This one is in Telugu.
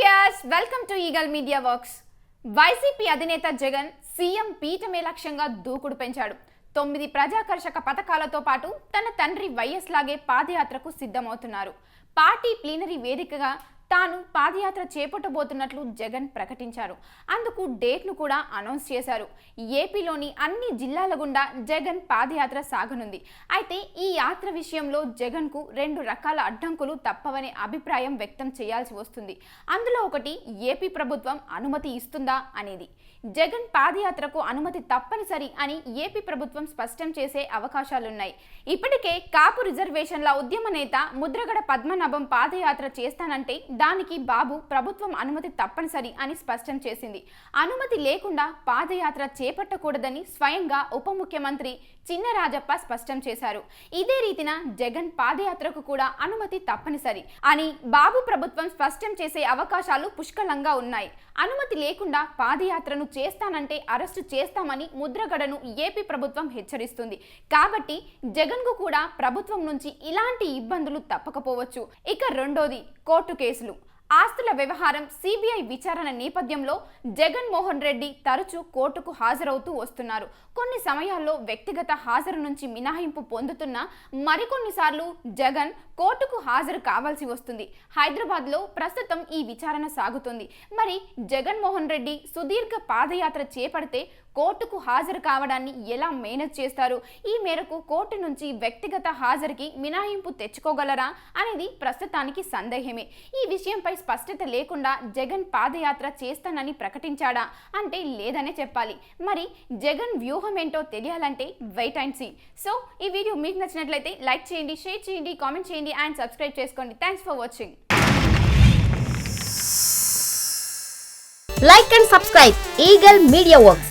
Viewers welcome to Eagle Media Works YCP అధినేత జగన్ సీఎం పీఠమే లక్ష్యంగా దూకుడు పెంచాడు. తొమ్మిది ప్రజాకర్షక పథకాలతో పాటు తన తండ్రి వైఎస్ లాగే పాదయాత్రకు సిద్ధమవుతున్నారు. పార్టీ ప్లీనరీ వేదికగా తాను పాదయాత్ర చేపట్టబోతున్నట్లు జగన్ ప్రకటించారు. అందుకు డేట్ను కూడా అనౌన్స్ చేశారు. ఏపీలోని అన్ని జిల్లాల గుండా జగన్ పాదయాత్ర సాగనుంది. అయితే ఈ యాత్ర విషయంలో జగన్కు రెండు రకాల అడ్డంకులు తప్పవనే అభిప్రాయం వ్యక్తం చేయాల్సి వస్తుంది. అందులో ఒకటి ఏపీ ప్రభుత్వం అనుమతి ఇస్తుందా అనేది. జగన్ పాదయాత్రకు అనుమతి తప్పనిసరి అని ఏపీ ప్రభుత్వం స్పష్టం చేసే అవకాశాలున్నాయి. ఇప్పటికే కాపు రిజర్వేషన్ల ఉద్యమ నేత ముద్రగడ పద్మనాభం పాదయాత్ర చేస్తానంటే దానికి బాబు ప్రభుత్వం అనుమతి తప్పనిసరి అని స్పష్టం చేసింది. అనుమతి లేకుండా పాదయాత్ర చేపట్టకూడదని స్వయంగా ఉప ముఖ్యమంత్రి చిన్నరాజప్ప స్పష్టం చేశారు. ఇదే రీతిన జగన్ పాదయాత్రకు కూడా అనుమతి తప్పనిసరి అని బాబు ప్రభుత్వం స్పష్టం చేసే అవకాశాలు పుష్కలంగా ఉన్నాయి. అనుమతి లేకుండా పాదయాత్రను చేస్తానంటే అరెస్టు చేస్తామని ముద్రగడను ఏపీ ప్రభుత్వం హెచ్చరిస్తుంది. కాబట్టి జగన్కు కూడా ప్రభుత్వం నుంచి ఇలాంటి ఇబ్బందులు తప్పకపోవచ్చు. ఇక రెండోది కోర్టు కేసులు. ఆస్తుల వ్యవహారం సిబిఐ విచారణ నేపథ్యంలో జగన్మోహన్ రెడ్డి తరచూ కోర్టుకు హాజరవుతూ వస్తున్నారు. కొన్ని సమయాల్లో వ్యక్తిగత హాజరు నుంచి మినహాయింపు పొందుతున్న మరికొన్నిసార్లు జగన్ కోర్టుకు హాజరు కావాల్సి వస్తుంది. హైదరాబాద్లో ప్రస్తుతం ఈ విచారణ సాగుతుంది. మరి జగన్మోహన్ రెడ్డి సుదీర్ఘ పాదయాత్ర చేపడితే కోర్టుకు హాజరు కావడాన్ని ఎలా మేనేజ్ చేస్తారు? ఈ మేరకు కోర్టు నుంచి వ్యక్తిగత హాజరుకి మినహాయింపు తెచ్చుకోగలరా అనేది ప్రస్తుతానికి సందేహమే. ఈ విషయంపై స్పష్టత లేకుండా జగన్ పాదయాత్ర చేస్తానని ప్రకటించాడా అంటే లేదనే చెప్పాలి. మరి జగన్ వ్యూహం ఏంటో తెలియాలంటే వెయిట్ అండ్ సీ సో ఈ వీడియో మీకు నచ్చినట్లయితే లైక్ చేయండి షేర్ చేయండి కామెంట్ చేయండి అండ్ సబ్స్క్రైబ్ చేసుకోండి. Thanks for watching like and subscribe Eagle Media Works